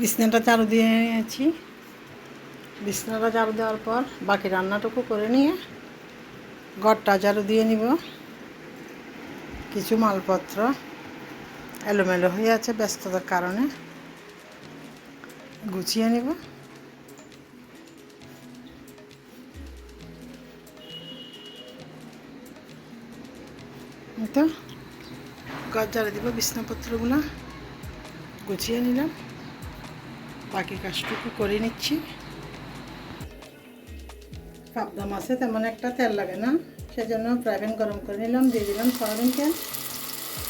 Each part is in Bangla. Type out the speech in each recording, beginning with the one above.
বিছনাটা চারু দিয়ে নিয়েছি। বিছনাটা চারু দেওয়ার পর বাকি রান্নাটুকু করে নিয়ে ঘরটা চারু দিয়ে নিব। কিছু মালপত্র এলোমেলো হয়ে আছে ব্যস্ততার কারণে গুছিয়ে নিব। তো, ঘর ঝাড়ু দিব, বিছনাপত্রগুলো গুছিয়ে নিলাম। বাকি কাজটুকু করে নিচ্ছি। পাবদা মাছে তেমন একটা তেল লাগে না, সেজন্য ফ্রাই প্যান গরম করে নিলাম, দিয়ে দিলাম সয়াবিন তেল।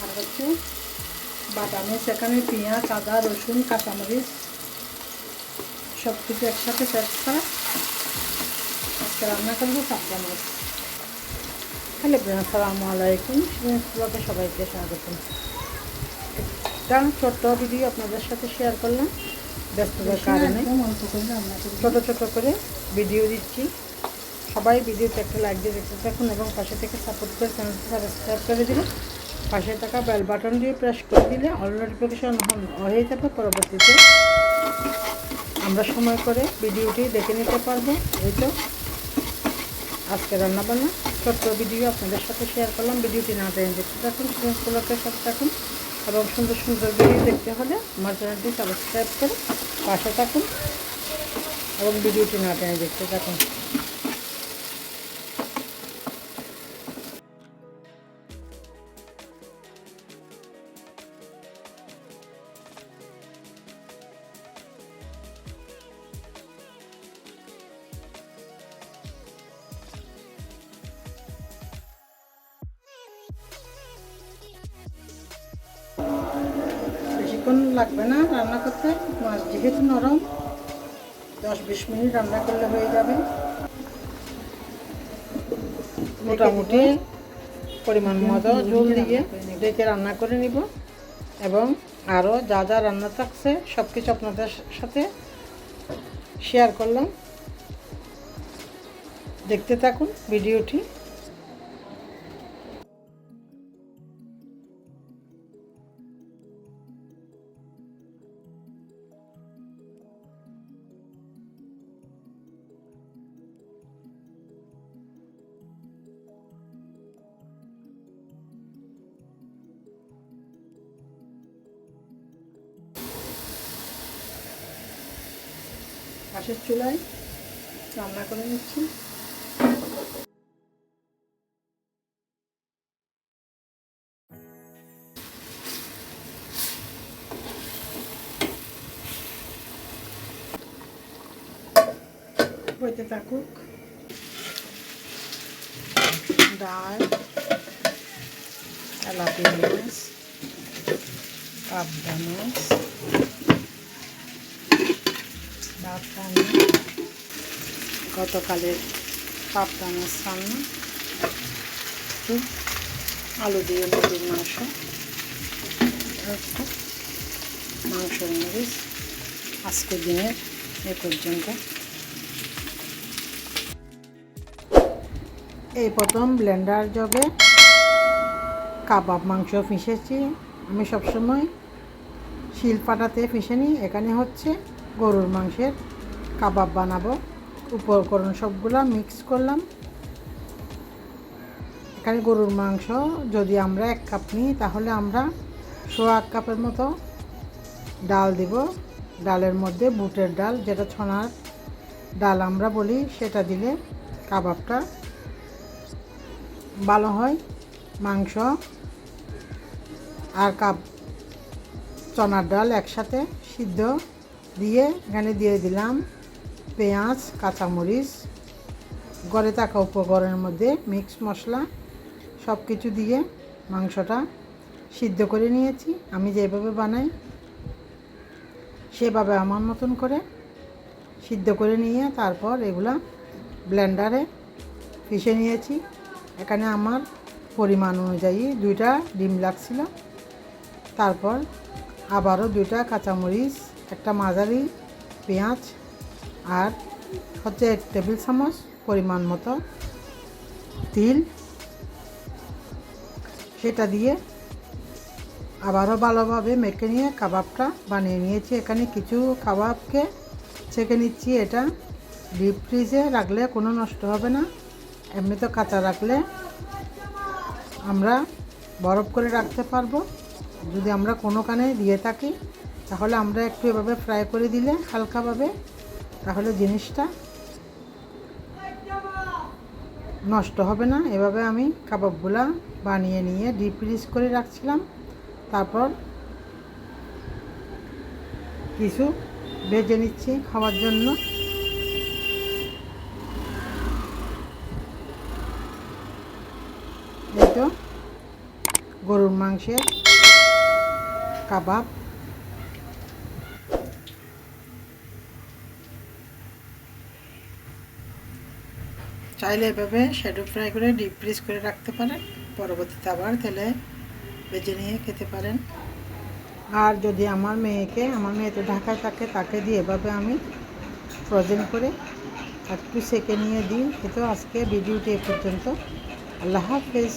আর হচ্ছে বাদামে, সেখানে পেঁয়াজ, আদা, রসুন, কাঁচামরিচ সব কিছু একসাথে পেস্ট করা আজকে রান্না করব পাবদা মাছ। হ্যালো আসসালামু আলাইকুম। ব্লগে সবাইকে স্বাগতম। একটা ছোট্ট ভিডিও আপনাদের সাথে শেয়ার করলাম। ব্যস্ততার কারণে ছোট ছোট করে ভিডিও দিচ্ছি। সবাই ভিডিওতে একটা লাইক দিয়ে দেখতে থাকুন এবং পাশে থেকে সাপোর্ট করে চ্যানেলটি সাবস্ক্রাইব করে দিলে পাশে থাকা বেল বাটন দিয়ে প্রেস করে দিলে অল নোটিফিকেশন হয়ে যাবে। পরবর্তীতে আমরা সময় করে ভিডিওটি দেখে নিতে পারব। এই তো। আজকে রান্নাবান্না, ছোট্ট ভিডিও আপনাদের সাথে শেয়ার করলাম। ভিডিওটি না টেনে দেখতে থাকুন ফ্রেন্ডসগুলোকে সাথে থাকুন। এবং সুন্দর সুন্দর ভিডিও দেখতে হলে আমার চ্যানেলটি সাবস্ক্রাইব করে পাশে থাকুন। এবং ভিডিওটি না টেনে দেখতে থাকুন। বেশিক্ষণ লাগবে না রান্না করতে। মাছ যেহেতু নরম দশ বিশ মিনিট রান্না করলে হয়ে যাবে। মোটামুটি পরিমাণ মতো ঝোল দিয়ে ডেকে রান্না করে নিব এবং আরও যা যা রান্না থাকছে সব কিছু আপনাদের সাথে শেয়ার করলাম। দেখতে থাকুন ভিডিওটি। পাশের চুলায় রান্না করে নিচ্ছি। হইতে থাকুক। ডাল এলাপি মাছ পাবদা মাছ বাটানি গতকালের পাবদা মাছ রান্না একটু আলু দিয়ে মুরগির মাংস, একটু মাংসের মরিচ আজকের দিনের এ পর্যন্ত। এই প্রথম ব্লেন্ডার জগে কাবাব মাংস ফিসেছি আমি সবসময় শিল পাটাতে ফিসে নিই। এখানে হচ্ছে গরুর মাংসের কাবাব বানাবো। উপকরণ সবগুলো মিক্স করলাম। এখানে গরুর মাংস যদি আমরা এক কাপ নিই, তাহলে আমরা সোয়া এক কাপের মতো ডাল দিব। ডালের মধ্যে বুটের ডাল, যেটা ছনার ডাল আমরা বলি, সেটা দিলে কাবাবটা ভালো হয়। মাংস আর কাপ, চনার ডাল একসাথে সিদ্ধ এখানে দিয়ে দিলাম পেঁয়াজ, কাঁচামরিচ গড়ে থাকা উপকরণের মধ্যে মিক্স মশলা সব কিছু দিয়ে মাংসটা সিদ্ধ করে নিয়েছি। আমি যেভাবে বানাই, সেভাবে আমার মতন করে সিদ্ধ করে নিয়ে তারপর এগুলা ব্লেন্ডারে পিষে নিয়েছি। এখানে আমার পরিমাণ অনুযায়ী দুইটা ডিম লাগছিল। তারপর আবারও দুইটা কাঁচামরিচ একটা মাঝারি পেঁয়াজ আর হচ্ছে এক টেবিল চামচ পরিমাণ মতো তিল। সেটা দিয়ে আবারও ভালোভাবে মেখে নিয়ে কাবাবটা বানিয়ে নিয়েছি। এখানে কিছু কাবাবকে ছেঁকে নিচ্ছি। এটা ডিপ ফ্রিজে রাখলে কোনো নষ্ট হবে না। এমনি তো কাঁচা রাখলে আমরা বরফ করে রাখতে পারব। যদি আমরা কোনোখানে দিয়ে থাকি তাহলে আমরা একটু এভাবে ফ্রাই করে দিলে হালকাভাবে তাহলে জিনিসটা নষ্ট হবে না। এভাবে আমি কাবাবগুলা বানিয়ে নিয়ে ডিপ ফ্রিজ করে রাখছিলাম। তারপর কিছু ভেজে নিচ্ছি খাওয়ার জন্য। গরুর মাংসের কাবাব। চাইলে এভাবে শ্যাডো ফ্রাই করে ডিপ ফ্রিজ করে রাখতে পারেন। পরবর্তীতে আবার তেলে ভেজে নিয়ে খেতে পারেন। আর যদি আমার মেয়েকে, আমার মেয়ে তো ঢাকায় থাকে, তাকে দিয়ে এভাবে আমি ফ্রোজেন করে একটু সেকে নিয়ে দিই। কিন্তু আজকে ভিডিওটি এ পর্যন্ত। আল্লাহ হাফেজ।